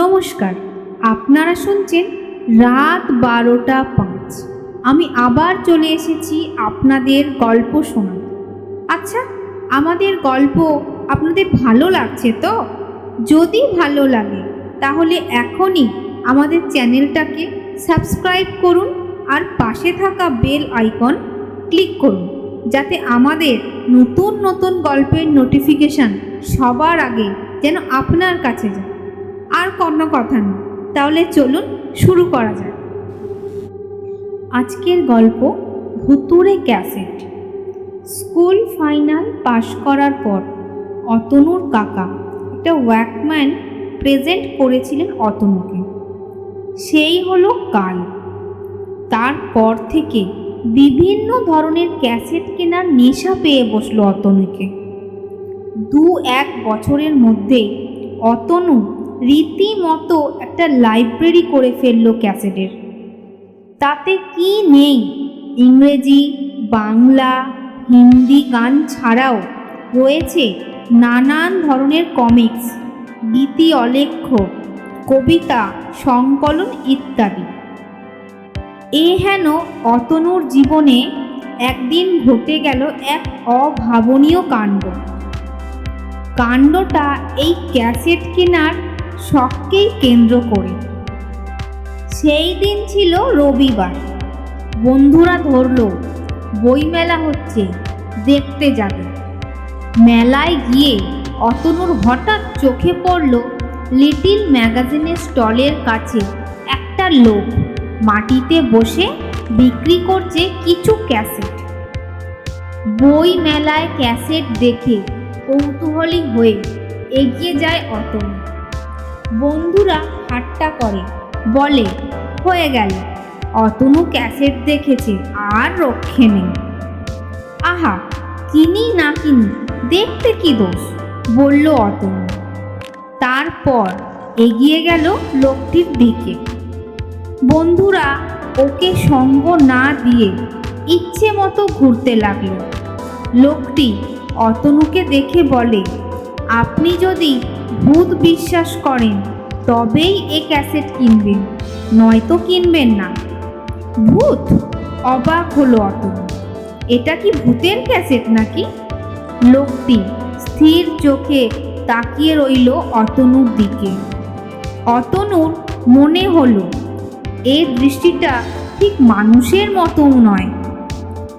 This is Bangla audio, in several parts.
নমস্কার। আপনারা শুনছেন রাত বারোটা পাঁচ। আমি আবার চলে এসেছি আপনাদের গল্প শোনাতে। আচ্ছা আমাদের গল্প আপনাদের ভালো লাগছে তো? যদি ভালো লাগে, তাহলে এখনই আমাদের চ্যানেলটাকে সাবস্ক্রাইব করুন আর পাশে থাকা বেল আইকন ক্লিক করুন, যাতে আমাদের নতুন নতুন গল্পের নোটিফিকেশান সবার আগে যেন আপনার কাছে যায়। আর কোনো কথা নেই। তাহলে চলুন শুরু করা যাক। আজকের গল্প ভুতুরে ক্যাসেট। স্কুল ফাইনাল পাশ করার পর অতনুর কাকা একটা ওয়াকম্যান প্রেজেন্ট করেছিলেন অতনুকে। সেই হলো কাল। তারপর থেকে বিভিন্ন ধরনের ক্যাসেট কেনার নেশা পেয়ে বসল অতনুকে। দু এক বছরের মধ্যে অতনু রীতিমতো একটা লাইব্রেরি করে ফেলল ক্যাসেটের। তাতে কি নেই? ইংরেজি, বাংলা, হিন্দি গান ছাড়াও রয়েছে নানান ধরনের কমিক্স, গীতি অলেখ্য কবিতা সংকলন ইত্যাদি। এ হেন অতনুর জীবনে একদিন ঘটে গেল এক অভাবনীয় কাণ্ড। কাণ্ডটা এই ক্যাসেট কেনার শখকেই কেন্দ্র করে। সেই দিন ছিল রবিবার। বন্ধুরা ধরলো, বইমেলা হচ্ছে, দেখতে যাবে। মেলায় গিয়ে অতনুর হঠাৎ চোখে পড়ল লিটিল ম্যাগাজিনের স্টলের কাছে একটা লোক। মাটিতে বসে বিক্রি করছে কিছু ক্যাসেট। বই মেলায় ক্যাসেট দেখে কৌতূহলী হয়ে এগিয়ে যায় অতনু। বন্ধুরা ঠাট্টা করে। বলে, হয়ে গেল। অতনু ক্যাসেট দেখেছে, আর রক্ষে নেই। আহা, কিনি না কিনি, দেখতে কি দোষ? বলল অতনু। তারপর এগিয়ে গেল লোকটির দিকে। বন্ধুরা ওকে সঙ্গ না দিয়ে ইচ্ছে মতো ঘুরতে লাগল। লোকটি অতনুকে দেখে বলে, আপনি যদি ভূত বিশ্বাস করেন, তবেই এ ক্যাসেট কিনবেন। নয়তো কিনবেন না। ভূত অবাক হলো অতনু এটা কি ভূতের ক্যাসেট নাকি? লোকটি স্থির চোখে তাকিয়ে রইল অতনুর দিকে। অতনুর মনে হলো, এ দৃষ্টিটা ঠিক মানুষের মতোও নয়।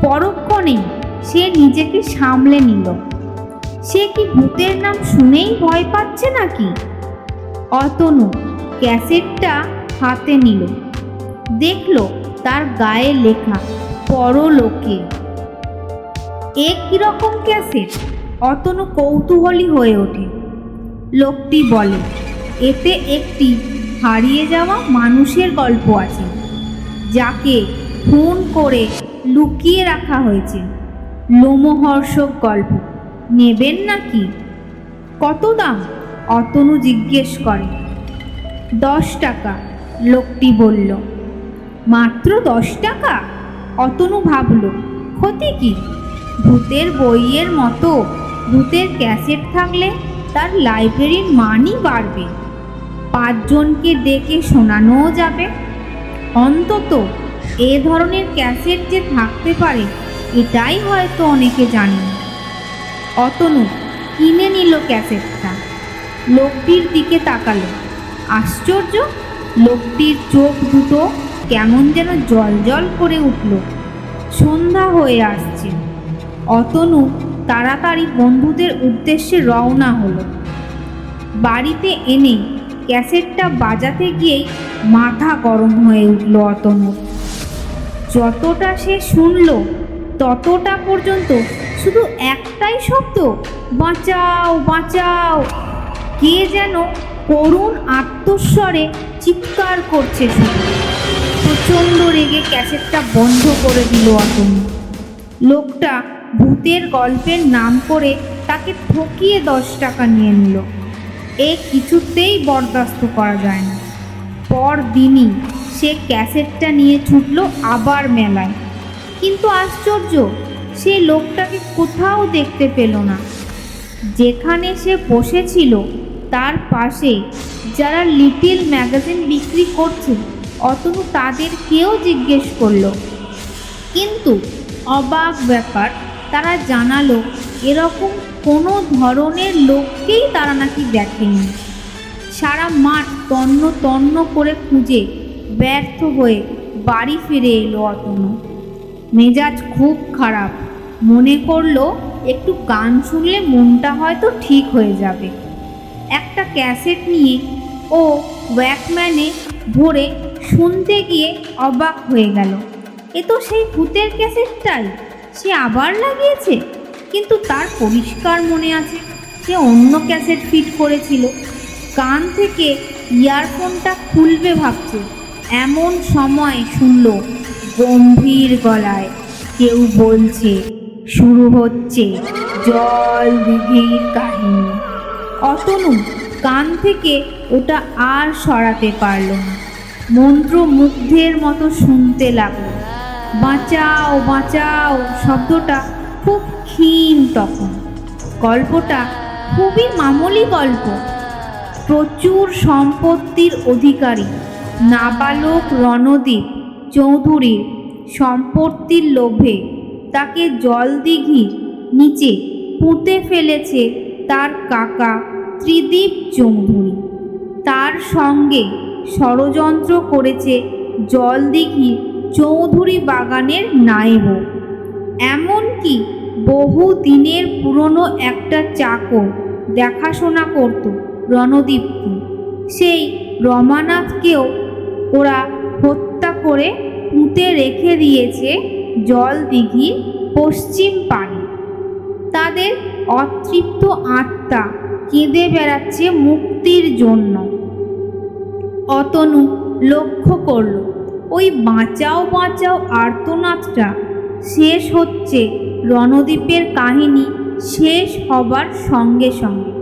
পরক্ষণেই সে নিজেকে সামলে নিল। সে কি ভূতের নাম শুনেই ভয় পাচ্ছে নাকি? অতনু ক্যাসেটটা হাতে নিল। দেখল তার গায়ে লেখা, পরলোকে। এ কীরকম ক্যাসেট? অতনু কৌতূহলী হয়ে ওঠে। লোকটি বলে, এতে একটি হারিয়ে যাওয়া মানুষের গল্প আছে, যাকে খুন করে লুকিয়ে রাখা হয়েছে। লোমহর্ষক গল্প। নেবেন নাকি? কত দাম? অতনু জিজ্ঞেস করে। দশ টাকা, লোকটি বলল। মাত্র দশ টাকা? অতনু ভাবল, ক্ষতি কি? ভূতের বইয়ের মতো ভূতের ক্যাসেট থাকলে তার লাইব্রেরির মানই বাড়বে। পাঁচজনকে ডেকে শোনানোও যাবে। অন্তত এ ধরনের ক্যাসেট যে থাকতে পারে, এটাই হয়তো অনেকে জানে। না। অতনু কিনে নিল ক্যাসেটটা। লোকটির দিকে তাকালো। আশ্চর্য, লোকটির চোখ দুটো কেমন যেন জল জল করে উঠল। সন্ধ্যা হয়ে আসছে। অতনু তাড়াতাড়ি বন্ধুদের উদ্দেশ্যে রওনা হলো। বাড়িতে এনে ক্যাসেটটা বাজাতে গিয়েই মাথা গরম হয়ে উঠল অতনুর। যতটা সে শুনল ততটা পর্যন্ত শুধু একটাই শব্দ, বাঁচাও বাঁচাও। কে যেন করুণ আত্মস্বরে চিৎকার করছে শুধু। প্রচণ্ড রেগে ক্যাসেটটা বন্ধ করে দিল অতনু। লোকটা ভূতের গল্পের নাম করে তাকে ঠকিয়ে দশ টাকা নিয়ে নিল। এ কিছুতেই বরদাস্ত করা যায় না। পরদিনই সে ক্যাসেটটা নিয়ে ছুটল আবার মেলায়। কিন্তু আশ্চর্য সে লোকটাকে কোথাও দেখতে পেল না। যেখানে সে বসেছিল, তার পাশে যারা লিটিল ম্যাগাজিন বিক্রি করছে, অতনু তাদের কেউ জিজ্ঞেস করল। কিন্তু অবাক ব্যাপার, তারা জানালো, এরকম কোনো ধরনের লোককেই তারা নাকি দেখেনি। সারা মাঠ তন্ন তন্ন করে খুঁজে ব্যর্থ হয়ে বাড়ি ফিরে এলো অতনু। মেজাজ খুব খারাপ। মনে করল একটু গান শুনলে মনটা হয়তো ঠিক হয়ে যাবে। একটা ক্যাসেট নিয়ে ও ওয়াকম্যানে ভরে শুনতে গিয়ে অবাক হয়ে গেল। এ তো সেই ভূতের ক্যাসেটটাই। সে আবার লাগিয়েছে? কিন্তু তার পরিষ্কার মনে আছে, সে অন্য ক্যাসেট ফিট করেছিল। কান থেকে ইয়ারফোনটা খুলবে ভাবছে। এমন সময় শুনল গম্ভীর গলায় কেউ বলছে শুরু হচ্ছে জল দিঘির কাহিনী। অতনু কান থেকে ওটা আর সরাতে পারল না। মন্ত্র মুগ্ধের মতো শুনতে লাগল। বাঁচাও বাঁচাও, শব্দটা খুব ক্ষীণ তখন। গল্পটা খুবই মামুলি গল্প। প্রচুর সম্পত্তির অধিকারী, নাবালক রণদীপ চৌধুরীর সম্পত্তির লোভে তাকে জলদিঘির নিচে পুঁতে ফেলেছে তার কাকা ত্রিদীপ চৌধুরী। তার সঙ্গে ষড়যন্ত্র করেছে জলদিঘির চৌধুরী বাগানের নায়েবও এমনকি বহু দিনের পুরনো একটা চাকর দেখাশোনা করত রণদীপকে। সেই রমানাথকেও ওরা হত্যা করে পুঁতে রেখে দিয়েছে জল দিঘির পশ্চিম পাড়ে তাদের অতৃপ্ত আত্মা কেঁদে বেড়াচ্ছে মুক্তির জন্য। অতনু লক্ষ্য করল, ওই বাঁচাও বাঁচাও আর্তনাদটা শেষ হচ্ছে রণদ্বীপের কাহিনী শেষ হবার সঙ্গে সঙ্গে।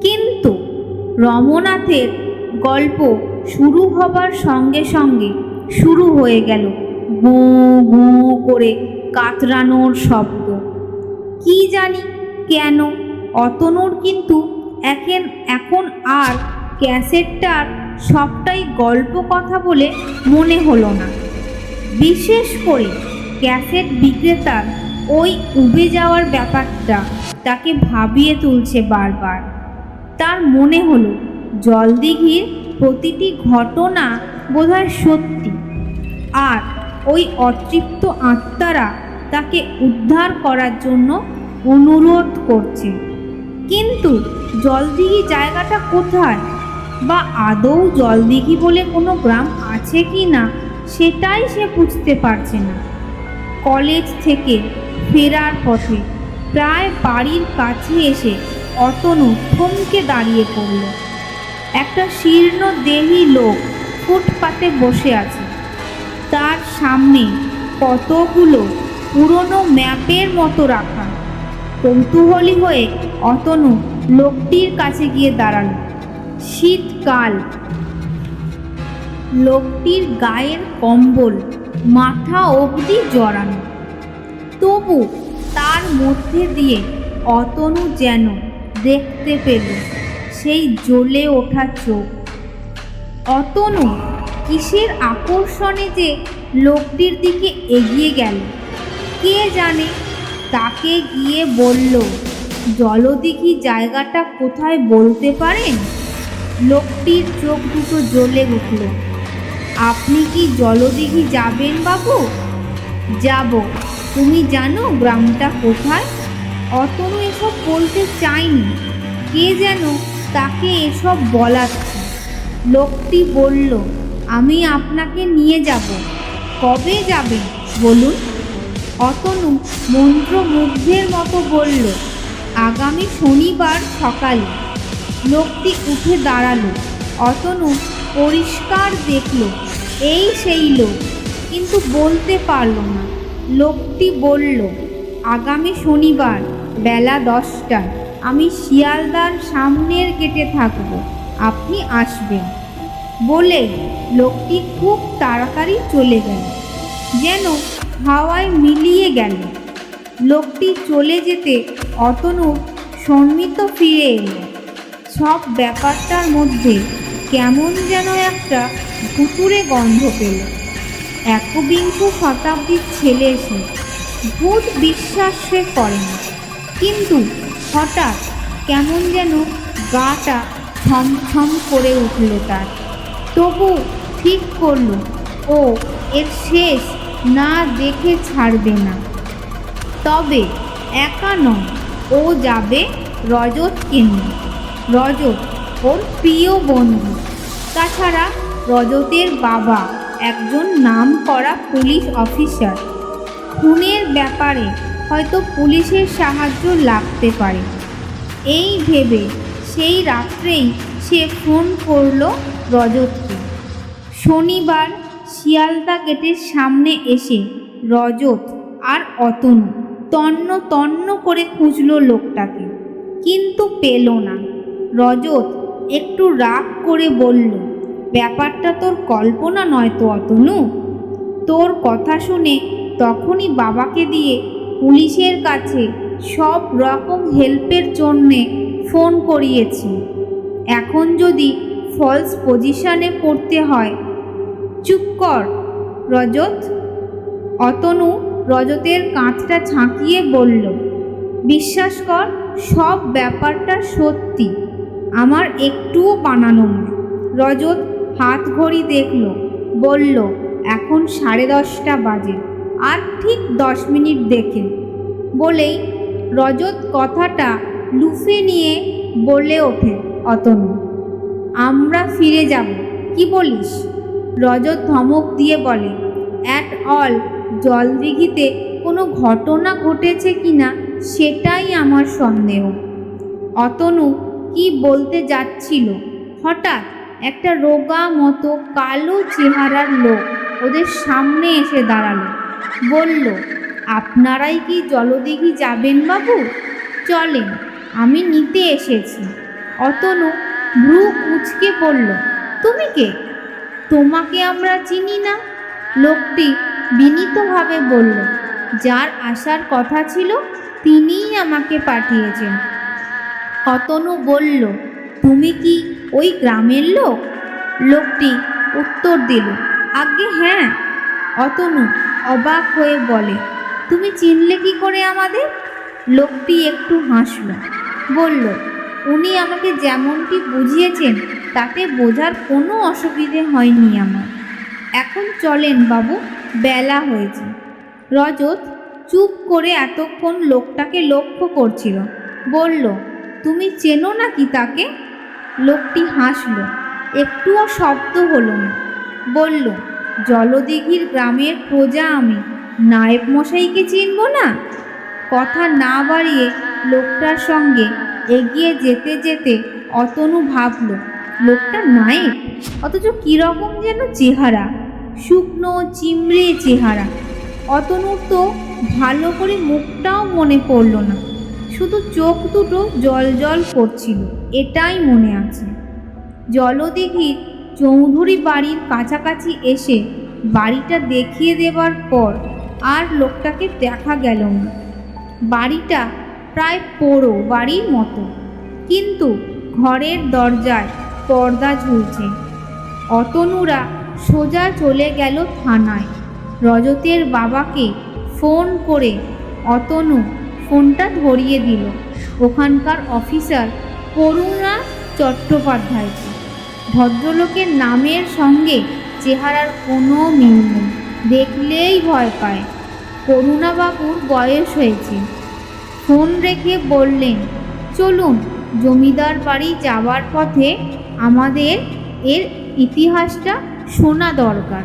কিন্তু রমনাথের গল্প শুরু হবার সঙ্গে সঙ্গে শুরু হয়ে গেল। গো গো করে কাতরানোর শব্দ। কি জানি কেন? অতনুর কিন্তু এখন এখন আর ক্যাসেটটার সবটাই গল্প কথা বলে মনে হলো না। বিশেষ করে ক্যাসেট বিক্রেতার ওই উবে যাওয়ার ব্যাপারটা তাকে ভাবিয়ে তুলছে বারবার। তার মনে হলো জলদিঘির প্রতিটি ঘটনা বোধহয় সত্যি। আর ওই অতৃপ্ত আত্মারা তাকে উদ্ধার করার জন্য অনুরোধ করছে। কিন্তু জলদিঘি জায়গাটা কোথায়? বা আদৌ জলদিঘি বলে কোনো গ্রাম আছে কি না, সেটাই সে বুঝতে পারছে না। কলেজ থেকে ফেরার পথে প্রায় বাড়ির কাছে এসে অতনু থমকে দাঁড়িয়ে পড়ল। একটা শীর্ণ দেহী লোক ফুটপাতে বসে আছে। তার সামনে কতগুলো পুরনো ম্যাপের মতো রাখা। কৌতূহলী হয়ে অতনু লোকটির কাছে গিয়ে দাঁড়াল। শীতকাল। লোকটির গায়ের কম্বল মাথা অবধি জড়ানো। তবু তার মধ্যে দিয়ে অতনু যেন দেখতে পেল, সেই জ্বলে ওঠা চোখ। অতনু কিসের আকর্ষণে যে লোকটির দিকে এগিয়ে গেল? কে জানে? তাকে গিয়ে বলল, জলদিঘি জায়গাটা কোথায় বলতে পারেন? লোকটির চোখ দুটো জ্বলে উঠল। আপনি কি জলদিঘি যাবেন বাবু? যাব। তুমি জানো গ্রামটা কোথায়? অতনু এসব বলতে চায়নি। কে যেন তাকে এসব বলাচ্ছে? লোকটি বলল আপনাকে নিয়ে যাব। কবে যাবেন বলুন। অতনু মন্ত্রমুগ্ধের মতো বলল, আগামী শনিবার সকালে। লোকটি উঠে দাঁড়াল। অতনু পরিষ্কার দেখল, এই সেই লোক। কিন্তু বলতে পারল না। লোকটি বলল, আগামী শনিবার বেলা দশটায় আমি শিয়ালদার সামনের গেটে থাকব। আপনি আসবেন। বলে লোকটি খুব তাড়াতাড়ি চলে গেল। যেন হাওয়ায় মিলিয়ে গেল। লোকটি চলে যেতে অতনু সম্মিত ফিরে এলো। সব ব্যাপারটার মধ্যে কেমন যেন একটা ভুতুরে গন্ধ পেল। একবিংশ শতাব্দীর ছেলে সে, ভূত বিশ্বাস সে করে না। কিন্তু হঠাৎ কেমন যেন গাটা ছমছম করে উঠল তার। তবু ঠিক করল, ও, এর শেষ না দেখে ছাড়বে না। তবে একা নয়, ও যাবে রজত নিয়ে। রজত ওর প্রিয় বন্ধু। তাছাড়া রজতের বাবা একজন নাম করা পুলিশ অফিসার। খুনের ব্যাপারে হয়তো পুলিশের সাহায্য লাগতে পারে। এই ভেবে সেই রাত্রেই সে ফোন করল রজতকে। শনিবার শিয়ালদা গেটের সামনে এসে রজত আর অতনু তন্ন তন্ন করে খুঁজল লোকটাকে, কিন্তু পেল না। রজত একটু রাগ করে বলল, ব্যাপারটা তোর কল্পনা নয় তো অতনু? তোর কথা শুনে তখনই বাবাকে দিয়ে পুলিশের কাছে সব রকম হেল্পের জন্যে ফোন করিয়েছি। এখন যদি ফলস পজিশনে পড়তে হয়। চুপ কর, রজত। অতনু রজতের কাঁধটা ছাঁকিয়ে বলল, বিশ্বাস কর, সব ব্যাপারটা সত্যি। আমার একটুও বানানো নয়। রজত হাত ঘড়ি দেখল, বলল, এখন সাড়ে দশটা বাজে, আর ঠিক দশ মিনিট দেখে। বলেই রজত কথাটা লুফে নিয়ে বলে ওঠে অতনু। আমরা ফিরে যাব। কি বলিস? রজত ধমক দিয়ে বলে অ্যাট অল জলদিঘিতে কোনো ঘটনা ঘটেছে কি না সেটাই আমার সন্দেহ। অতনু কি বলতে যাচ্ছিল? হঠাৎ একটা রোগা মতো কালো চেহারার লোক ওদের সামনে এসে দাঁড়াল। বলল, আপনারাই কি জলদিঘি যাবেন বাবু? চলেন, আমি নিতে এসেছি। অতনু ভ্রু কুচকে পড়ল তুমি কে? তোমাকে আমরা চিনি না? লোকটি বিনীতভাবে বলল, যার আসার কথা ছিল তিনিই আমাকে পাঠিয়েছেন। অতনু বলল, তুমি কি ওই গ্রামের লোক? লোকটি উত্তর দিল, আজ্ঞে হ্যাঁ। অতনু অবাক হয়ে বলে, তুমি চিনলে কি করে আমাদের? লোকটি একটু হাসল, বলল উনি আমাকে যেমনটি বুঝিয়েছেন, তাতে বোঝার কোনো অসুবিধে হয়নি আমার। এখন চলেন বাবু, বেলা হয়েছে। রজত চুপ করে এতক্ষণ লোকটাকে লক্ষ্য করছিল। বলল, তুমি চেনো নাকি তাকে? লোকটি হাসল, একটুও শব্দ হলো না। বলল, জলদিঘির গ্রামের প্রজা আমি, নায়েব মশাইকে চিনব না? কথা না বাড়িয়ে লোকটার সঙ্গে এগিয়ে যেতে যেতে অতনু ভাবল, লোকটা নায়েব অথচ কীরকম যেন চেহারা, শুকনো, চিমড়ে চেহারা। অতনুর তো ভালো করে মুখটাও মনে পড়ল না। শুধু চোখ দুটো জল জল করছিল, এটাই মনে আছে। জলদিঘির চৌধুরী বাড়ির কাছাকাছি এসে বাড়িটা দেখিয়ে দেবার পর আর লোকটাকে দেখা গেল না। বাড়িটা প্রায় পোড়ো বাড়ির মতো। কিন্তু ঘরের দরজায় পর্দা ঝুলছে। অতনুরা সোজা চলে গেল থানায়। রজতের বাবাকে ফোন করে অতনু ফোনটা ধরিয়ে দিল। ওখানকার অফিসার করুণা চট্টোপাধ্যায়কে। ভদ্রলোকের নামের সঙ্গে চেহারার কোনো মিল নেই। দেখলেই ভয় পায়। করুণাবাবুর বয়স হয়েছে। ফোন রেখে বললেন, চলুন, জমিদার বাড়ি যাওয়ার পথে আমাদের এর ইতিহাসটা শোনা দরকার।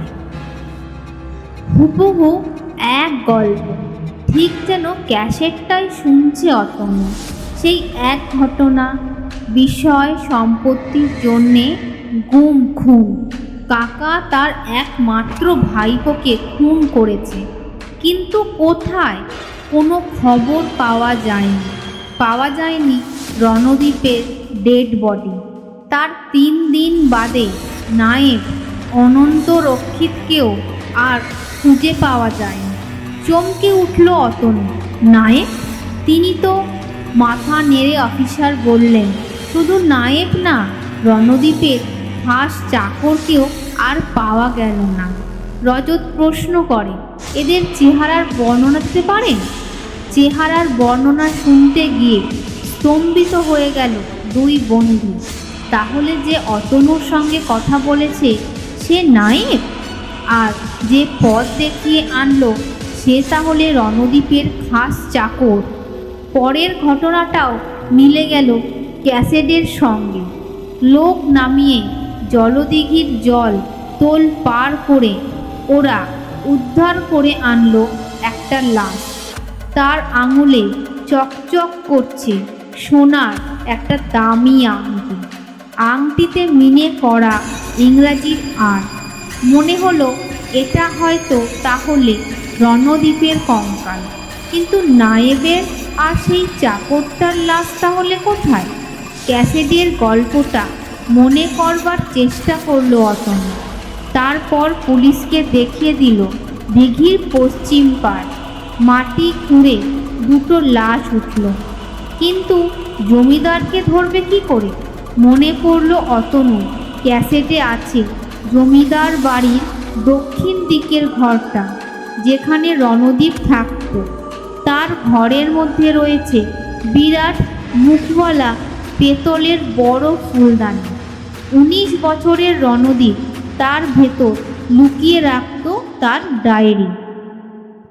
হুবহু এক গল্প। ঠিক যেন ক্যাসেটটাই শুনছে অতনু। সেই এক ঘটনা, বিষয় সম্পত্তির জন্যে গুম খুন। কাকা তার একমাত্র ভাইপোকে খুন করেছে। কিন্তু কোথায় কোনো খবর পাওয়া যায়নি। পাওয়া যায়নি রণদ্বীপের ডেড বডি। তার তিন দিন বাদে নায়েব অনন্ত রক্ষিতকেও আর খুঁজে পাওয়া যায়নি। চমকে উঠল অতনু। নায়েব? তিনি তো মাথা নেড়ে অফিসার বললেন, শুধু নায়েব না রণদ্বীপের হাঁস চাকরকেও আর পাওয়া গেল না। রজত প্রশ্ন করে। এদের চেহারার বর্ণনা দিতে পারেন? চেহারার বর্ণনা শুনতে গিয়ে স্তম্ভিত হয়ে গেল দুই বন্ধু। তাহলে যে অতনুর সঙ্গে কথা বলেছে, সে নায়েব? আর যে পথ দেখিয়ে আনলো, সে তাহলে রণদ্বীপের খাস চাকর। পরের ঘটনাটাও মিলে গেল ক্যাসেডের সঙ্গে। লোক নামিয়ে জলদিঘির জল তোল পার করে ওরা উদ্ধার করে আনলো একটা লাশ। তার আঙুলে চকচক করছে সোনার একটা দামি আংটি। আংটিতে মিনে করা ইংরাজির আর মনে হলো এটা হয়তো তাহলে রণদ্বীপের কঙ্কাল। কিন্তু নায়েবের আর সেই চাকরটার লাশ তাহলে কোথায়? ক্যাসেডের গল্পটা মনে করবার চেষ্টা করল অতন। তারপর পুলিশকে দেখিয়ে দিল দিঘির পশ্চিম পাড়। মাটি খুঁড়ে দুটো লাশ উঠল। কিন্তু জমিদারকে ধরবে কি করে? মনে পড়ল অতনু, ক্যাসেটে আছে জমিদার বাড়ির দক্ষিণ দিকের ঘরটা, যেখানে রণদ্বীপ থাকত। তার ঘরের মধ্যে রয়েছে বিরাট মুখওয়ালা, পেতলের বড় ফুলদানি। উনিশ বছরের রণদ্বীপ তার ভেতর লুকিয়ে রাখত তার ডায়েরি।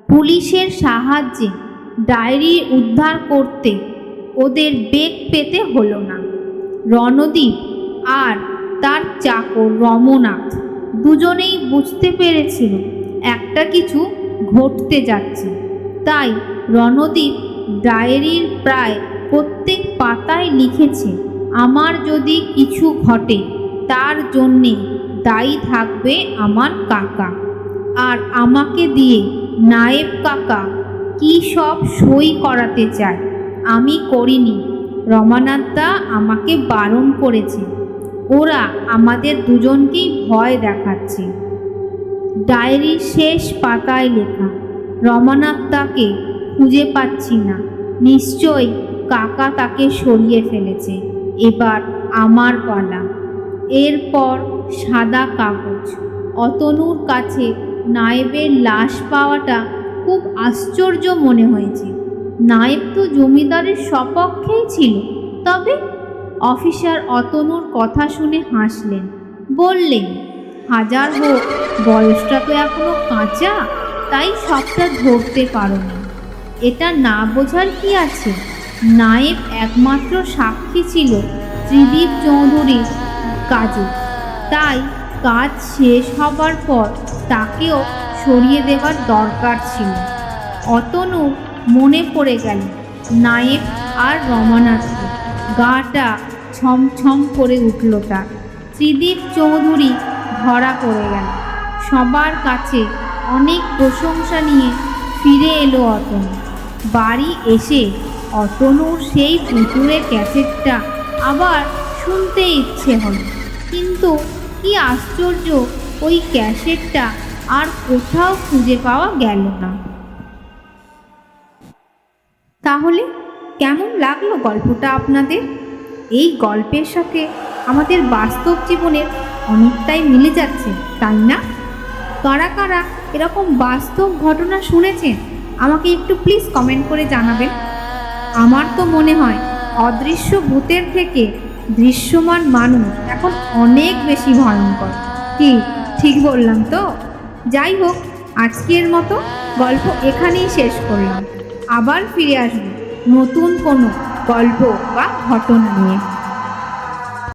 পুলিশের সাহায্যে ডায়েরি উদ্ধার করতে ওদের বেগ পেতে হলো না। রণদ্বীপ আর তার চাকর রমনাথ দুজনেই বুঝতে পেরেছিল একটা কিছু ঘটতে যাচ্ছে। তাই রণদীপ ডায়েরির প্রায় প্রত্যেক পাতায় লিখেছে, আমার যদি কিছু ঘটে, তার জন্যে দায়ী থাকবে আমার কাকা। আর আমাকে দিয়ে, নায়েব কাকা, কি সব সই করাতে চায়, আমি করিনি। রমানাথদা আমাকে বারণ করেছে। ওরা আমাদের দুজনকেই ভয় দেখাচ্ছে। ডায়েরির শেষ পাতায় লেখা রমানাথ তাকে খুঁজে পাচ্ছি না। নিশ্চয়ই কাকা তাকে সরিয়ে ফেলেছে। এবার আমার পালা। এরপর সাদা কাগজ। অতনুর কাছে নায়েবের লাশ পাওয়াটা খুব আশ্চর্য মনে হয়েছে। নায়েব তো জমিদারের সপক্ষেই ছিল। তবে অফিসার অতনুর কথা শুনে হাসলেন। বললেন, হাজার হোক, বয়সটা তো এখনও কাঁচা, তাই সবটা ধরতে পারো না। এটা না বোঝার কি আছে? নায়েব একমাত্র সাক্ষী ছিল ত্রিদীপ চৌধুরীর কাজে। তাই কাজ শেষ হবার পর তাকেও সরিয়ে দেওয়ার দরকার ছিল। অতনু মনে পড়ে গেল, নায়েব আর রমানাথকে গাটা ছমছম করে উঠল তার। ত্রিদীপ চৌধুরী ধরা পড়ে গেল। সবার কাছে অনেক প্রশংসা নিয়ে ফিরে এলো অতনু। বাড়ি এসে অতনুর সেই পুতুরের ক্যাসেটটা আবার শুনতে ইচ্ছে হলো। কিন্তু কি আশ্চর্য, ওই ক্যাসেটটা আর কোথাও খুঁজে পাওয়া গেল না। তাহলে কেমন লাগল গল্পটা আপনাদের? এই গল্পের সাথে আমাদের বাস্তব জীবনের অনেকটাই মিলে যাচ্ছে, তাই না? কারা কারা এরকম বাস্তব ঘটনা শুনেছেন, আমাকে একটু প্লিজ কমেন্ট করে জানাবেন। আমার তো মনে হয়, অদৃশ্য ভূতের থেকে দৃশ্যমান মানুষ এখন অনেক বেশি ভয়ঙ্কর। কি? ঠিক বললাম তো? যাই হোক, আজকের মতো গল্প এখানেই শেষ করলাম। আবার ফিরে আসব নতুন কোনো গল্প বা ঘটনা নিয়ে।